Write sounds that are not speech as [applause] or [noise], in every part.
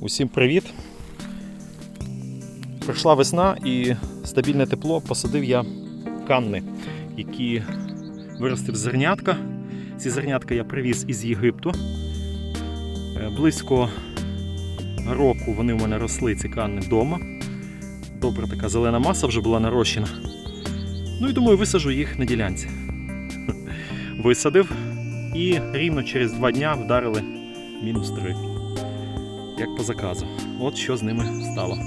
Усім привіт! Прийшла весна і стабільне тепло посадив я канни, які виростив зернятка. Ці зернятка я привіз із Єгипту. Е, Близько року вони в мене росли ці канни вдома. Добра така зелена маса вже була нарощена. Ну і думаю, висажу їх на ділянці. [laughs] Висадив і рівно через два дня вдарили мінус 3 як по заказу. От що з ними стало.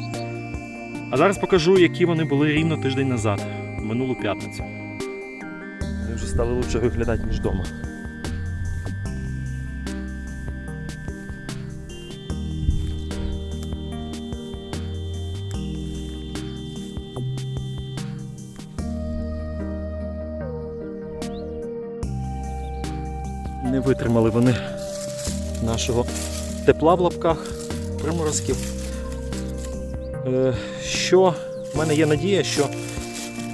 А зараз покажу, які вони були рівно тиждень назад, минулу п'ятницю. Вони вже стали лучше виглядати, ніж вдома. Не витримали вони нашого тепла в лапках, приморозків. Е, Що в мене є надія, що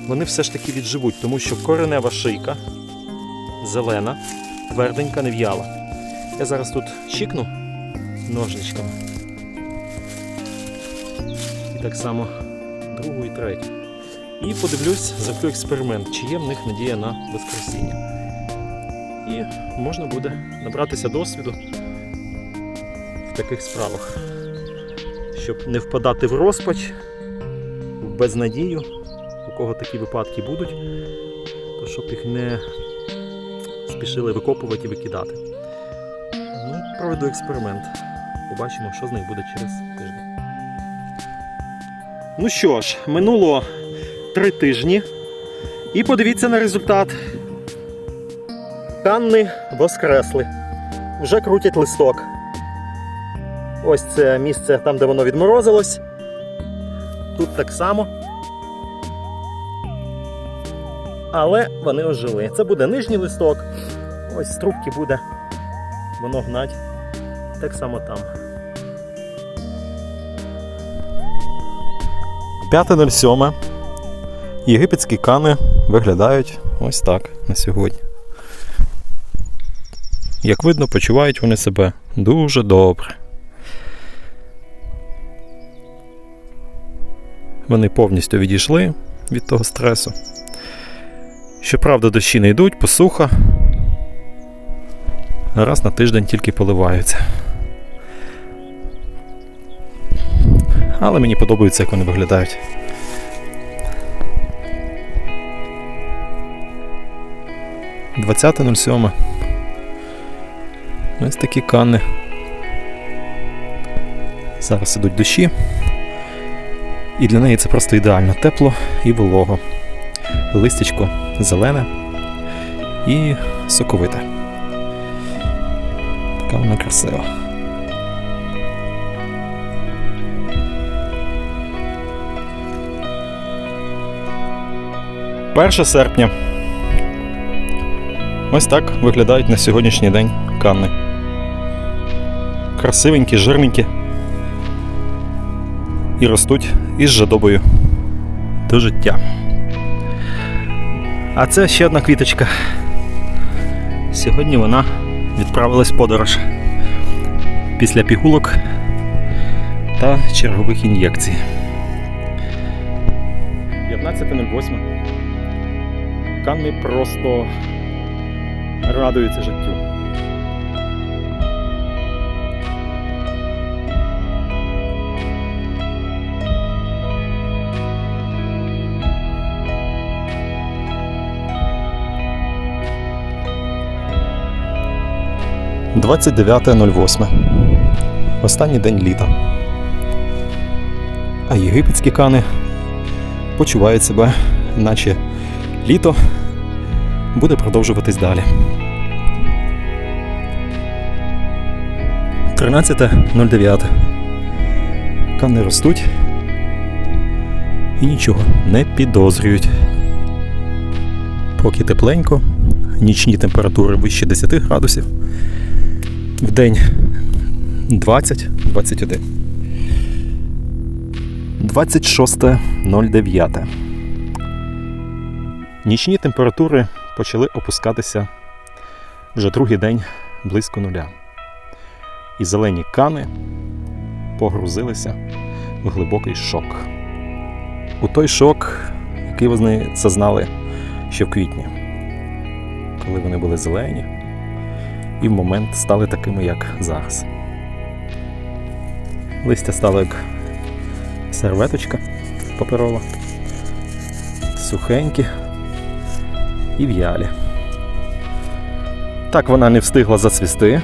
вони все ж таки відживуть, тому що коренева шийка зелена, тверденька, не в'яла. Я зараз тут чікну ножничками. І так само другу і третю. І подивлюсь, зроблю експеримент, чи є в них надія на воскресіння. І можна буде набратися досвіду в таких справах, щоб не впадати в розпач, в безнадію, у кого такі випадки будуть, то щоб їх не спішили викопувати і викидати. Ну, проведу експеримент. Побачимо, що з них буде через тиждень. Ну що ж, минуло три тижні. І подивіться на результат. Канни воскресли. Вже крутять листок. Ось це місце там, де воно відморозилось. Тут так само. Але вони ожили. Це буде нижній листок. Ось з трубки буде воно гнать. Так само там. 5.07. Єгипетські кани виглядають ось так на сьогодні. Як видно, почувають вони себе дуже добре. Вони повністю відійшли від того стресу. Щоправда, дощі не йдуть, посуха. Раз на тиждень тільки поливаються. Але мені подобається, як вони виглядають. Двадцяте. Ось такі канни. Зараз ідуть дощі. І для неї це просто ідеально тепло і волого. Листячко зелене і соковите. Така вона красива. Перше серпня. Ось так виглядають на сьогоднішній день канни. Красивенькі, жирненькі. І ростуть із жадобою до життя. А це ще одна квіточка. Сьогодні вона відправилась в подорож після пігулок та чергових ін'єкцій. 15.08. Канни просто радуються життю. Двадцять дев'яте нуль восьме. Останній день літа. А єгипетські кани почувають себе, наче літо буде продовжуватись далі. 13.09. Кани ростуть і нічого не підозрюють. Поки тепленько, нічні температури вище 10 градусів. В день 20-21. 26.09. Нічні температури почали опускатися вже другий день близько нуля. І зелені кани погрузилися в глибокий шок. У той шок, який вони зазнали ще в квітні, коли вони були зелені і в момент стали такими, як зараз. Листя стало як серветочка паперова, сухенькі і в'ялі. Так вона не встигла зацвісти,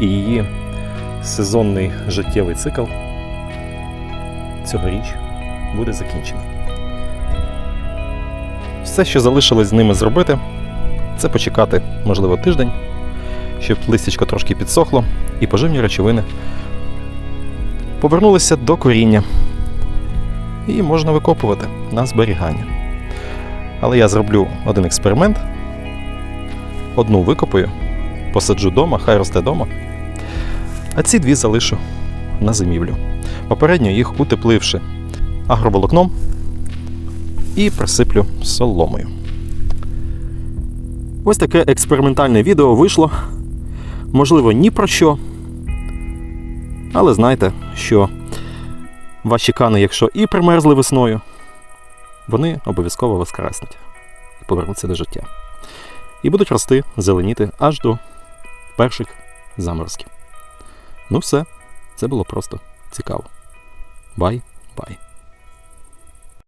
і її сезонний життєвий цикл цьогоріч буде закінчений. Все, що залишилось з ними зробити, це почекати, можливо, тиждень, щоб листячко трошки підсохло і поживні речовини повернулися до коріння. І можна викопувати на зберігання. Але я зроблю один експеримент. Одну викопаю, посаджу вдома, хай росте вдома. А ці дві залишу на зимівлю. Попередньо їх утепливши агроволокном і присиплю соломою. Ось таке експериментальне відео вийшло. Можливо, ні про що. Але знайте, що ваші кани, якщо і примерзли весною, вони обов'язково воскреснуть і повернуться до життя. І будуть рости, зеленіти аж до перших заморозків. Ну все, це було просто цікаво. Бай-бай.